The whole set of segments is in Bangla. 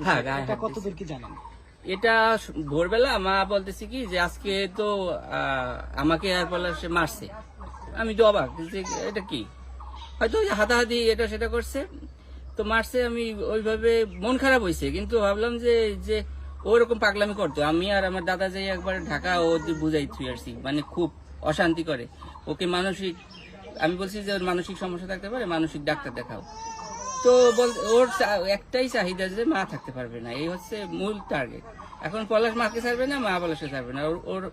হ্যাঁ, গায়ে এটা হাত কতদূর কি জানেন? এটা স- ভোরবেলা মা বলতেছে কি যে আজকে তো আহ, আমাকে আর বলে সে মারছে। আমি তো অবাক যে এটা কি? হয়তো ওই হাতাহাতি এটা সেটা করছে তো মারছে আমি ওইভাবে মন খারাপ হয়েছে কিন্তু ভাবলাম যে যে ওরকম পাগলামি করতো। আমি আর আমার দাদা যাই একবার ঢাকা ও বুঝাই থুই আসছি মানে খুব অশান্তি করে। ওকে মানসিক আমি বলছি যে ওর মানসিক সমস্যা থাকতে পারে মানসিক ডাক্তার দেখাও। তো ওর একটাই চাহিদা যে মা থাকতে পারবে না। এই হচ্ছে মূল টার্গেট এখন পলাশ মাকে ছাড়বে না, মা পলাশে ছাড়বে না। ওর-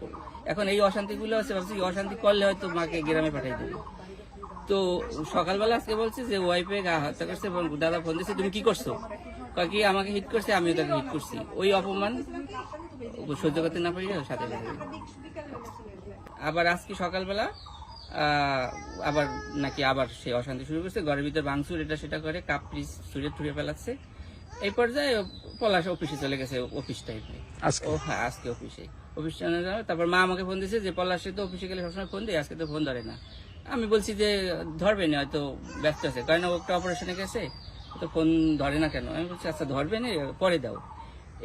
এখন এই অশান্তিগুলো আছে ভাবছি অশান্তি করলে হয়তো মাকে গ্রামে পাঠিয়ে দেবে। তো সকালবেলা আজকে বলছে যে ওয়াইফে গা হত্যা করছে দাদা ফোন দিচ্ছে তুমি কি করছ? কাকি আমাকে হিট করছে, আমিও তাকে হিট করছি। ওই অপমান সহ্য করতে না পারি সাথে আবার আজকে সকালবেলা আবার নাকি আবার সে অশান্তি শুরু করছে ঘরের ভিতরে ভাঙচুর এটা সেটা করে কাপ পিস ছুঁড়ে ছুঁড়ে ফেলাচ্ছে। এই পর্যায়ে পলাশ অফিসে চলে গেছে অফিস টাইপে আজকে? ও হ্যাঁ আজকে অফিসে। অফিস তারপর মা আমাকে ফোন দিয়েছে যে পলাশে তো অফিসে গেলে সবসময় ফোন দেয় আজকে তো ফোন ধরে না। আমি বলছি যে ধরবে না হয়তো ব্যস্ত আছে। কারণ ও একটা অপারেশনে গেছে তো ফোন ধরে না কেন? আমি বলছি আচ্ছা ধরবে না পরে দাও।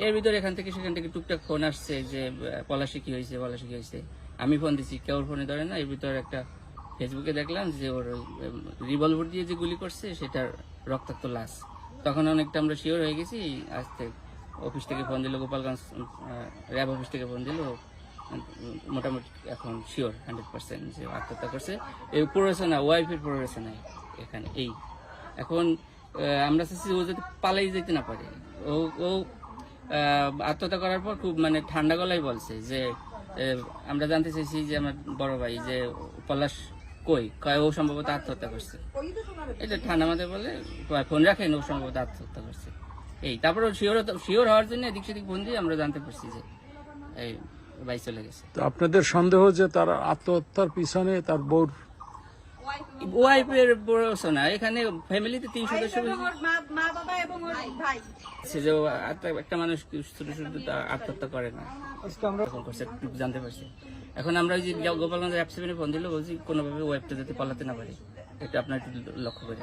এর ভিতরে এখান থেকে সেখান থেকে টুকটাক ফোন আসছে যে পলাশে কি হয়েছে পলাশে কি হয়েছে। আমি ফোন দিছি, কেউ ফোনে ধরে না, এর ভিতরে একটা ফেসবুকে দেখলাম যে ওর রিভলভার দিয়ে যে গুলি করছে, সেটার রক্তাক্ত লাশ। তখন অনেকটা আমরা শিওর হয়ে গেছি আজকে অফিস থেকে ফোন দিল, গোপালগঞ্জ র্যাব অফিস থেকে ফোন দিল মোটামুটি এখন শিওর হান্ড্রেড পার্সেন্ট যে আত্মহত্যা করছে। এই প্ররোচনা ওয়াইফের প্ররোচনা এখানে, এই। এখন আমরা চাচ্ছি ও যাতে পালাই যেতে না পারে। ও ও আত্মহত্যা করার পর খুব মানে ঠান্ডা গলায় বলছে যে আমরা জানতে চাইছি যে আমার বড় ভাই যে পলাশ কই? কয় ও সম্ভবত আত্মহত্যা করছে? এটা ঠান্ডা মাথায় বলে ফোন রাখেন ও সম্ভবত আত্মহত্যা করছে। এই তারপর শিওর শিওর হওয়ার জন্য এদিক সেদিক ফোন দিয়ে আমরা জানতে পারছি যে এই ভাই চলে গেছে। তো আপনাদের সন্দেহ যে তার আত্মহত্যার পিছনে তার বউর ওয়াইফের বড় পড়াশোনা এখানে ফ্যামিলিতে তিন সদস্য মা বাবা এবং ওর ভাই আছে যে একটা মানুষ ছোট ছোট আত্মহত্যা করে না। জানতে পারছি। এখন আমরা ওই যে গোপালগঞ্জের অ্যাপ সেভেনে ফোন দিল বলছি কোনোভাবে ওয়েবটা যাতে পালাতে না পারি। এটা আপনার একটু লক্ষ্য করেন।